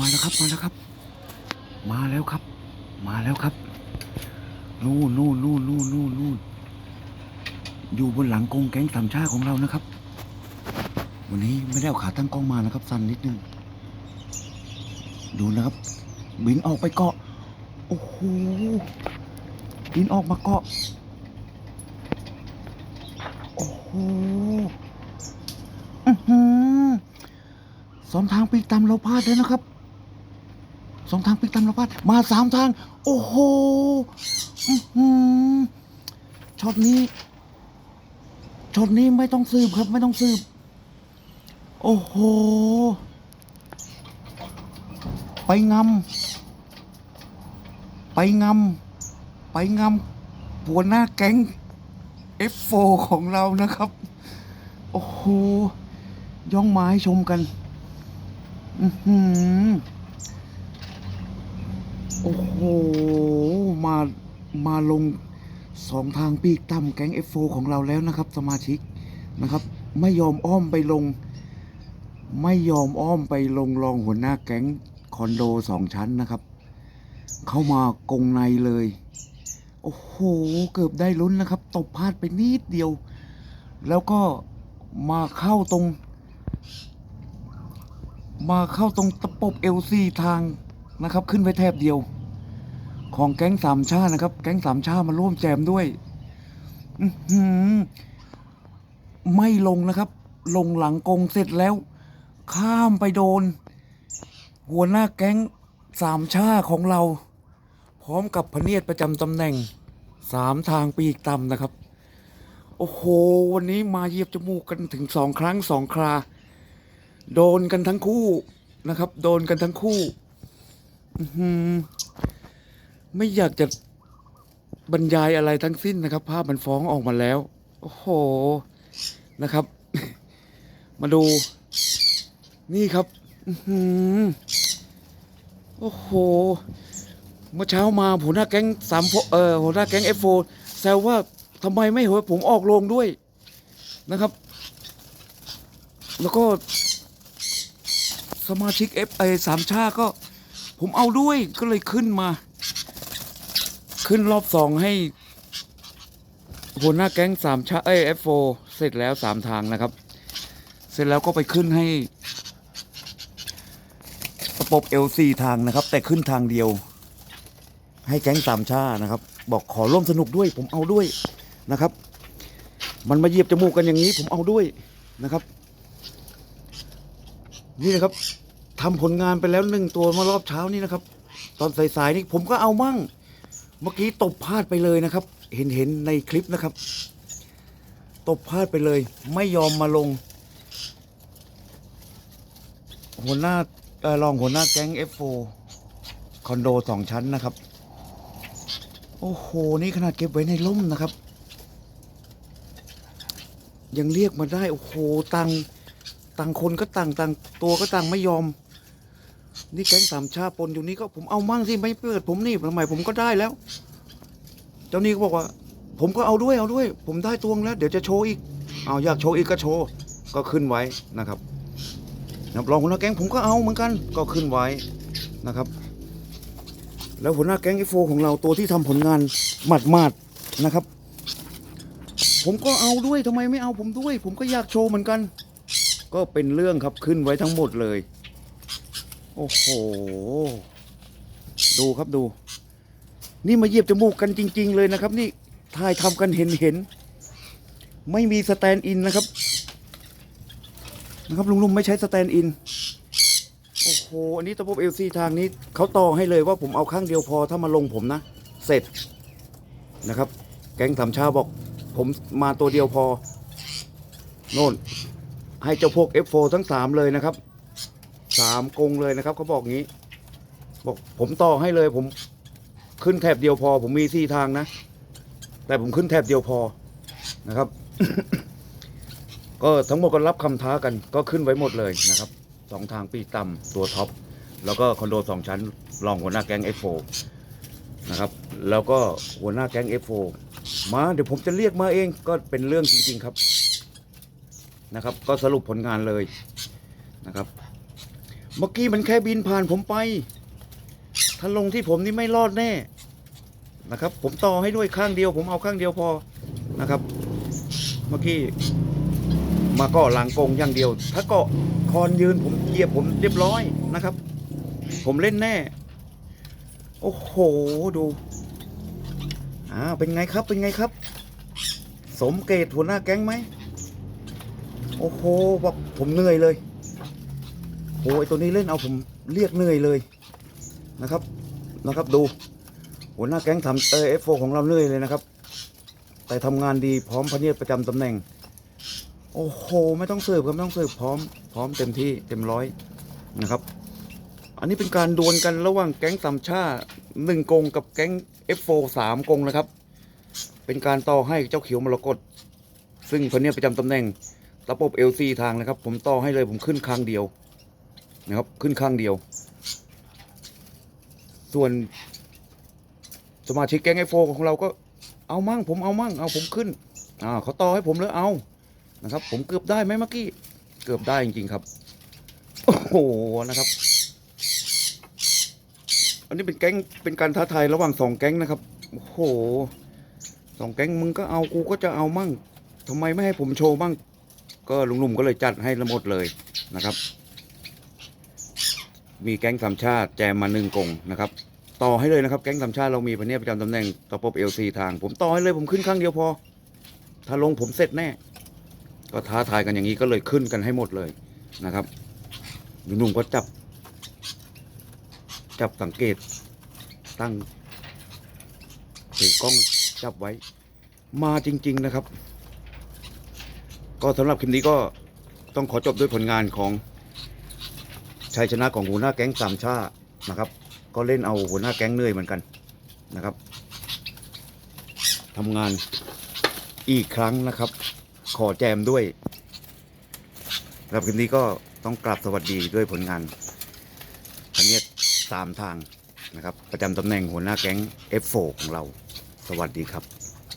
มาแล้วครับ มาแล้วครับ มาแล้วครับ มาแล้วครับ นู่นนู่นนู่นนู่นนู่นนู่นอยู่บนหลังกงแก๊งสามชาติของเรานะครับ วันนี้ไม่ได้เอาขาตั้งกล้องมานะครับสั่นนิดนึง ดูนะครับ บินออกไปเกาะ โอ้โห บินออกมาเกาะ โอ้โหอื้อหือสองทางปีกตำเราพลาดเลยนะครับ สองทางปีกตำเราพลาดมาสามทาง โอ้โหช็อตนี้ช็อตนี้ไม่ต้องสืบครับ ไม่ต้องสืบ โอ้โห ไปงำไปงำไปงำหัวหน้าแก๊ง F4 ของเรานะครับ โอ้โห ย่องมาให้ชมกัน อือหือ โอ้โห มา มาลงสองทางปีกต่ำแก๊ง F4 ของเราแล้วนะครับ สมาชิกนะครับ ไม่ยอมอ้อมไปลง ไม่ยอมอ้อมไปลงรองหัวหน้าแก๊งคอนโดสองชั้นนะครับ เข้ามากงในเลย โอ้โห เกือบได้ลุ้นนะครับ ตบพลาดไปนิดเดียว แล้วก็มาเข้าตรง มาเข้าตรงตะปบเอลซีทาง นะครับ ขึ้นไปแทบเดียว ของแก๊งสามชาตินะครับ แก๊งสามชาติมาร่วมแจมด้วยไม่ลงนะครับ ลงหลังกงเสร็จแล้ว ข้ามไปโดน หัวหน้าแก๊งสามชาของเรา พร้อมกับพเนียดประจำตำแหน่งสามทางปีกต่ำนะครับ โอ้โห วันนี้มาเยียบจมูกกันถึงสองครั้งสองครา โดนกันทั้งคู่นะครับ โดนกันทั้งคู่ ไม่อยากจะบรรยายอะไรทั้งสิ้นนะครับ ภาพมันฟ้องออกมาแล้ว โอ้โหนะครับ มาดู นี่ครับอโอ้โห เมื่อเช้ามาหัวหน้าแก๊งสามเออหัวหน้าแก๊งเอฟโฟแซวว่าทำไมไม่ให้ผมออกโรงด้วยนะครับ แล้วก็สมาชิกเอฟไอสามชาก็ ผมเอาด้วยก็เลยขึ้นมา ขึ้นรอบสองให้หัวหน้าแก๊งสามชาเอฟโฟเสร็จแล้วสามทางนะครับ เสร็จแล้วก็ไปขึ้นให้ประปบเอลซีทางนะครับ แต่ขึ้นทางเดียว ให้แก๊งสามชานะครับ บอกขอร่วมสนุกด้วยผมเอาด้วยนะครับ มันมาเหยียบจมูกกันอย่างนี้ผมเอาด้วยนะครับ นี่นะครับ ทำผลงานไปแล้วหนึ่งตัวเมื่อรอบเช้านี่นะครับ ตอนสายๆนี่ผมก็เอามั่ง เมื่อกี้ตบพลาดไปเลยนะครับ เห็นเห็นในคลิปนะครับ ตบพลาดไปเลย ไม่ยอมมาลง หัวหน้าเอ่อรองหัวหน้าแก๊ง F4 คอนโดสองชั้นนะครับ โอ้โห นี่ขนาดเก็บไว้ในร่มนะครับ ยังเรียกมาได้ โอ้โห ตังต่างคนก็ต่างต่างตัวก็ต่างไม่ยอม นี่แก๊งสามชาปนอยู่นี่ก็ผมเอามั่งสิไม่เปิด ผมนี่ทำไมผมก็ได้แล้ว เจ้านี่ก็บอกว่า ผมก็เอาด้วยเอาด้วย ผมได้ตวงแล้ว เดี๋ยวจะโชว์อีก เอาอยากโชว์อีกก็โชว์ก็ขึ้นไว้นะครับนับรองหัวหน้าแก๊งผมก็เอาเหมือนกันก็ขึ้นไว้นะครับ แล้วหัวหน้าแก๊งไอโฟของเราตัวที่ทำผลงานหมัดมาดนะครับ ผมก็เอาด้วยทำไมไม่เอาผมด้วย ผมก็อยากโชว์เหมือนกัน ก็เป็นเรื่องครับขึ้นไว้ทั้งหมดเลย โอ้โห ดูครับดู นี่มาเยียบจมูกกันจริง ๆ เลยนะครับ นี่ถ่ายทำกันเห็นเห็น ไม่มีสแตนด์อินนะครับ นะครับลุงลุงไม่ใช้สแตนด์อิน โอ้โห อันนี้ตะบบเอลซีทางนี้เขาต่อให้เลยว่าผมเอาข้างเดียวพอถ้ามาลงผมนะ เสร็จนะครับ แก๊งสามชาบอก ผมมาตัวเดียวพอ โน่น ให้เจ้าพวก F4 ทั้งสามเลยนะครับ สามกงเลยนะครับเขาบอกงี้ บอกผมต่อให้เลย ผมขึ้นแถบเดียวพอ ผมมีสี่ทางนะ แต่ผมขึ้นแถบเดียวพอนะครับ ก็ทั้งหมดก็รับคำท้ากัน ก็ขึ้นไว้หมดเลยนะครับสองทางปีต่ำตัวท็อปแล้วก็คอนโดสองชั้นรองหัวหน้าแก๊ง F4 นะครับ แล้วก็หัวหน้าแก๊ง F4 มาเดี๋ยวผมจะเรียกมาเองก็เป็นเรื่องจริง ๆครับนะครับ ก็สรุปผลงานเลยนะครับ เมื่อกี้มันแค่บินผ่านผมไป ถ้าลงที่ผมนี่ไม่รอดแน่นะครับ ผมต่อให้ด้วยข้างเดียว ผมเอาข้างเดียวพอนะครับ เมื่อกี้มาก็หลังกงอย่างเดียว ถ้าเกาะคอนยืนผมเหยียบผมเรียบร้อยนะครับ ผมเล่นแน่ โอ้โหดูอ่าเป็นไงครับเป็นไงครับ สมเกตหัวหน้าแก๊งไหมโอ้โหบอกผมเหนื่อยเลย อ้ยตัวนี้เล่นเอาผมเรียกเหนื่อยเลยนะครับนะครับดูหัวหน้าแก๊งทำเอฟโฟของเราเหนื่อยเลยนะครับ แต่ทำงานดีพร้อมพเนียดประจำตำแหน่ง โอ้โห ไม่ต้องเสิร์ฟครับไม่ต้องเสิร์ฟพร้อม พร้อมเต็มที่เต็มร้อยนะครับ อันนี้เป็นการดวลกันระหว่างแก๊งสามชาหนึ่งกงกับแก๊ง F4 สามกงนะครับ เป็นการต่อให้เจ้าเขียวมรกตซึ่งพเนียดประจำตำแหน่งระบบ LC ทางนะครับ ผมต่อให้เลยผมขึ้นข้างเดียว นะครับ ขึ้นข้างเดียว ส่วนสมาชิกแก๊งไอโฟของเราก็เอามั่ง ผมเอามั่ง เอาผมขึ้นอ่าเขาต่อให้ผมแล้วเอานะครับ ผมเกือบได้ไหมเมื่อกี้เกือบได้จริงๆครับโอ้โหนะครับ อันนี้เป็นแก๊งเป็นการท้าทายระหว่างสองแก๊งนะครับโอ้โหสองแก๊งมึงก็เอากูก็จะเอามั่งทำไมไม่ให้ผมโชว์มั่งก็ลุงหนุ่มก็เลยจัดให้ละหมดเลยนะครับ มีแก๊งสามชาติแจมมาหนึ่งกงนะครับต่อให้เลยนะครับแก๊งสามชาติเรามีพะเนียประจำตำแหน่งต่อปบเอลซีทาง ผมต่อให้เลยผมขึ้นข้างเดียวพอ ถ้าลงผมเสร็จแน่ ก็ท้าทายกันอย่างนี้ก็เลยขึ้นกันให้หมดเลยนะครับหนุ่มก็จับ จับสังเกตตั้งถือกล้องจับไว้ มาจริง ๆนะครับ ก็สำหรับคลิปนี้ก็ต้องขอจบด้วยผลงานของ ชัยชนะของหัวหน้าแก๊งสามชานะครับ ก็เล่นเอาหัวหน้าแก๊งเหนื่อยเหมือนกันนะครับทำงานอีกครั้งนะครับ ขอแจมด้วยสำหรับคลิปนี้ก็ต้องกราบสวัสดีด้วยผลงานพันเนียสามทางนะครับ ประจำตำแหน่งหัวหน้าแก๊ง F4 ของเรา สวัสดีครับ